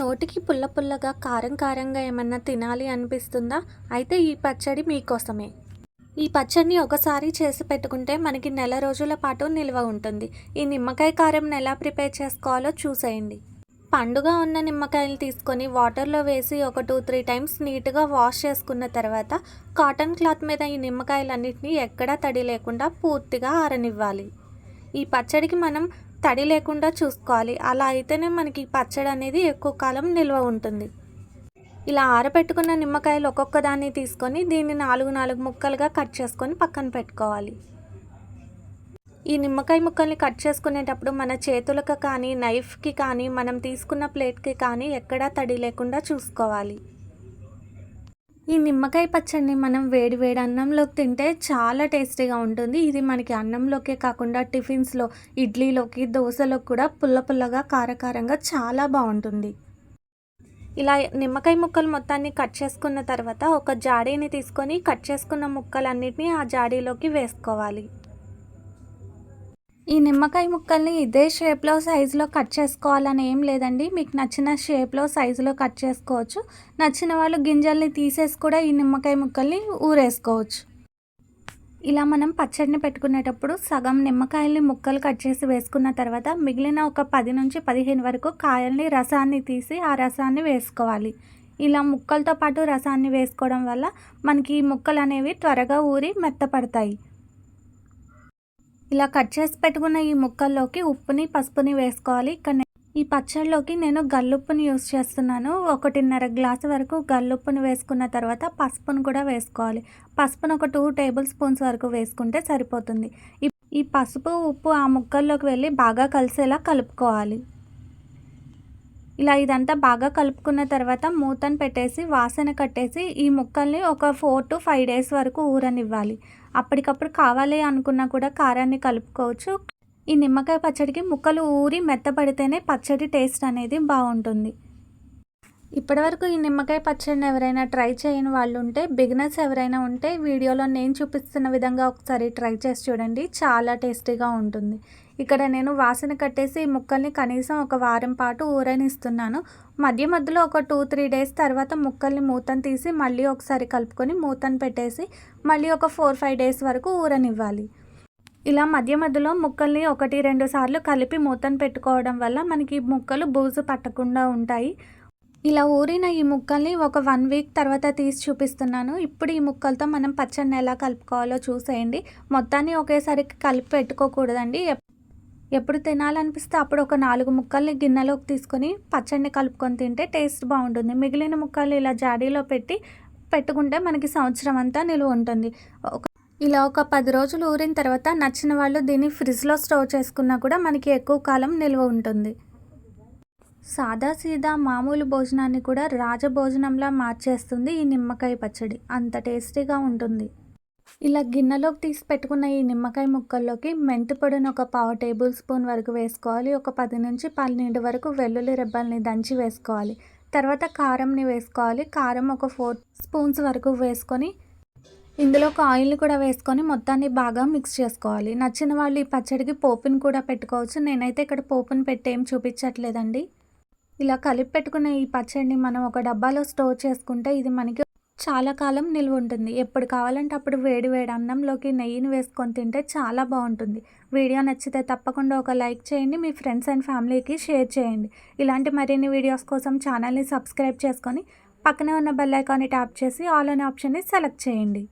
నోటికి పుల్ల పుల్లగా కారం కారంగా ఏమన్నా తినాలి అనిపిస్తుందా? అయితే ఈ పచ్చడి మీకోసమే. ఈ పచ్చడిని ఒకసారి చేసి పెట్టుకుంటే మనకి నెల రోజుల పాటు నిల్వ ఉంటుంది. ఈ నిమ్మకాయ కారం ఎలా ప్రిపేర్ చేసుకోవాలో చూసేయండి. పండుగ ఉన్న నిమ్మకాయలు తీసుకొని వాటర్లో వేసి ఒక టూ త్రీ టైమ్స్ నీట్గా వాష్ చేసుకున్న తర్వాత కాటన్ క్లాత్ మీద ఈ నిమ్మకాయలన్నింటినీ ఎక్కడా తడి లేకుండా పూర్తిగా ఆరనివ్వాలి. ఈ పచ్చడికి మనం తడి లేకుండా చూసుకోవాలి. అలా అయితేనే మనకి పచ్చడి అనేది ఎక్కువ కాలం నిల్వ ఉంటుంది. ఇలా ఆరబెట్టుకున్న నిమ్మకాయలు ఒక్కొక్క దాన్ని తీసుకొని దీన్ని నాలుగు నాలుగు ముక్కలుగా కట్ చేసుకొని పక్కన పెట్టుకోవాలి. ఈ నిమ్మకాయ ముక్కల్ని కట్ చేసుకునేటప్పుడు మన చేతులకు కానీ నైఫ్కి కానీ మనం తీసుకున్న ప్లేట్కి కానీ ఎక్కడా తడి లేకుండా చూసుకోవాలి. ఈ నిమ్మకాయ పచ్చడిని మనం వేడి వేడి అన్నంలోకి తింటే చాలా టేస్టీగా ఉంటుంది. ఇది మనకి అన్నంలోకే కాకుండా టిఫిన్స్లో ఇడ్లీలోకి దోశలోకి కూడా పుల్ల పుల్లగా కారకారంగా చాలా బాగుంటుంది. ఇలా నిమ్మకాయ ముక్కలు మొత్తాన్ని కట్ చేసుకున్న తర్వాత ఒక జాడీని తీసుకొని కట్ చేసుకున్న ముక్కలన్నిటిని ఆ జాడీలోకి వేసుకోవాలి. ఈ నిమ్మకాయ ముక్కల్ని ఇదే షేప్లో సైజులో కట్ చేసుకోవాలని ఏం లేదండి. మీకు నచ్చిన షేప్లో సైజులో కట్ చేసుకోవచ్చు. నచ్చిన వాళ్ళు గింజల్ని తీసేసి కూడా ఈ నిమ్మకాయ ముక్కల్ని ఊరేసుకోవచ్చు. ఇలా మనం పచ్చడిని పెట్టుకునేటప్పుడు సగం నిమ్మకాయల్ని ముక్కలు కట్ చేసి వేసుకున్న తర్వాత మిగిలిన ఒక పది నుంచి పదిహేను వరకు కాయల్ని రసాన్ని తీసి ఆ రసాన్ని వేసుకోవాలి. ఇలా ముక్కలతో పాటు రసాన్ని వేసుకోవడం వల్ల మనకి ఈ ముక్కలు అనేవి త్వరగా ఊరి మెత్తపడతాయి. ఇలా కట్ చేసి పెట్టుకున్న ఈ ముక్కల్లోకి ఉప్పుని పసుపుని వేసుకోవాలి. ఇక్కడ ఈ పచ్చడిలోకి నేను గల్లుప్పుని యూస్ చేస్తున్నాను. ఒకటిన్నర గ్లాసు వరకు గల్లుప్పుని వేసుకున్న తర్వాత పసుపును కూడా వేసుకోవాలి. పసుపును ఒక టూ టేబుల్ స్పూన్స్ వరకు వేసుకుంటే సరిపోతుంది. ఈ పసుపు ఉప్పు ఆ ముక్కల్లోకి వెళ్ళి బాగా కలిసేలా కలుపుకోవాలి. ఇలా ఇదంతా బాగా కలుపుకున్న తర్వాత మూతను పెట్టేసి వాసన కట్టేసి ఈ ముక్కల్ని ఒక ఫోర్ టు ఫైవ్ డేస్ వరకు ఊరనివ్వాలి. అప్పటికప్పుడు కావాలి అనుకున్నా కూడా కారాన్ని కలుపుకోవచ్చు. ఈ నిమ్మకాయ పచ్చడికి ముక్కలు ఊరి మెత్తపడితేనే పచ్చడి టేస్ట్ అనేది బాగుంటుంది. ఇప్పటివరకు ఈ నిమ్మకాయ పచ్చడిని ఎవరైనా ట్రై చేయని వాళ్ళు ఉంటే బిగినర్స్ ఎవరైనా ఉంటే వీడియోలో నేను చూపిస్తున్న విధంగా ఒకసారి ట్రై చేసి చూడండి. చాలా టేస్టీగా ఉంటుంది. ఇక్కడ నేను వాసన కట్టేసి ఈ ముక్కల్ని కనీసం ఒక వారం పాటు ఊరనిస్తున్నాను. మధ్య మధ్యలో ఒక టూ త్రీ డేస్ తర్వాత ముక్కల్ని మూతను తీసి మళ్ళీ ఒకసారి కలుపుకొని మూతను పెట్టేసి మళ్ళీ ఒక ఫోర్ ఫైవ్ డేస్ వరకు ఊరనివ్వాలి. ఇలా మధ్య మధ్యలో ముక్కల్ని ఒకటి రెండు సార్లు కలిపి మూతను పెట్టుకోవడం వల్ల మనకి ముక్కలు బూజు పట్టకుండా ఉంటాయి. ఇలా ఊరిన ఈ ముక్కల్ని ఒక వన్ వీక్ తర్వాత తీసి చూపిస్తున్నాను. ఇప్పుడు ఈ ముక్కలతో మనం పచ్చడిని ఎలా కలుపుకోవాలో చూసేయండి. మొత్తాన్ని ఒకేసారి కలిపి పెట్టుకోకూడదండి. ఎప్పుడు తినాలనిపిస్తే అప్పుడు ఒక నాలుగు ముక్కల్ని గిన్నెలోకి తీసుకొని పచ్చడిని కలుపుకొని తింటే టేస్ట్ బాగుంటుంది. మిగిలిన ముక్కలు ఇలా జాడీలో పెట్టి పెట్టుకుంటే మనకి సంవత్సరం అంతా నిలువ ఉంటుంది. ఒక ఇలా ఒక పది రోజులు ఊరిన తర్వాత నచ్చిన వాళ్ళు దీన్ని ఫ్రిడ్జ్లో స్టోర్ చేసుకున్నా కూడా మనకి ఎక్కువ కాలం నిల్వ ఉంటుంది. సాదా సీదా మామూలు భోజనాన్ని కూడా రాజభోజనంలా మార్చేస్తుంది ఈ నిమ్మకాయ పచ్చడి. అంత టేస్టీగా ఉంటుంది. ఇలా గిన్నెలోకి తీసి పెట్టుకున్న ఈ నిమ్మకాయ ముక్కల్లోకి మెంతి పొడిని ఒక పావు టేబుల్ స్పూన్ వరకు వేసుకోవాలి. ఒక పది నుంచి పన్నెండు వరకు వెల్లుల్లి రెబ్బల్ని దంచి వేసుకోవాలి. తర్వాత కారంని వేసుకోవాలి. కారం ఒక ఫోర్ స్పూన్స్ వరకు వేసుకొని ఇందులో ఒక ఆయిల్ని కూడా వేసుకొని మొత్తాన్ని బాగా మిక్స్ చేసుకోవాలి. నచ్చిన వాళ్ళు ఈ పచ్చడికి పోపుని కూడా పెట్టుకోవచ్చు. నేనైతే ఇక్కడ పోపుని పెట్టి ఏం చూపించట్లేదండి. ఇలా కలిపి పెట్టుకున్న ఈ పచ్చడిని మనం ఒక డబ్బాలో స్టోర్ చేసుకుంటే ఇది మనకి చాలా కాలం నిల్వ ఉంటుంది. ఎప్పుడు కావాలంటే అప్పుడు వేడి వేడి అన్నంలోకి నెయ్యిని వేసుకొని తింటే చాలా బాగుంటుంది. వీడియో నచ్చితే తప్పకుండా ఒక లైక్ చేయండి మీ ఫ్రెండ్స్ అండ్ ఫ్యామిలీకి షేర్ చేయండి. ఇలాంటి మరిన్ని వీడియోస్ కోసం ఛానల్ని సబ్స్క్రైబ్ చేసుకొని పక్కనే ఉన్న బెల్ ఐకాన్ని ట్యాప్ చేసి ఆల్ అనే ఆప్షన్ని సెలెక్ట్ చేయండి.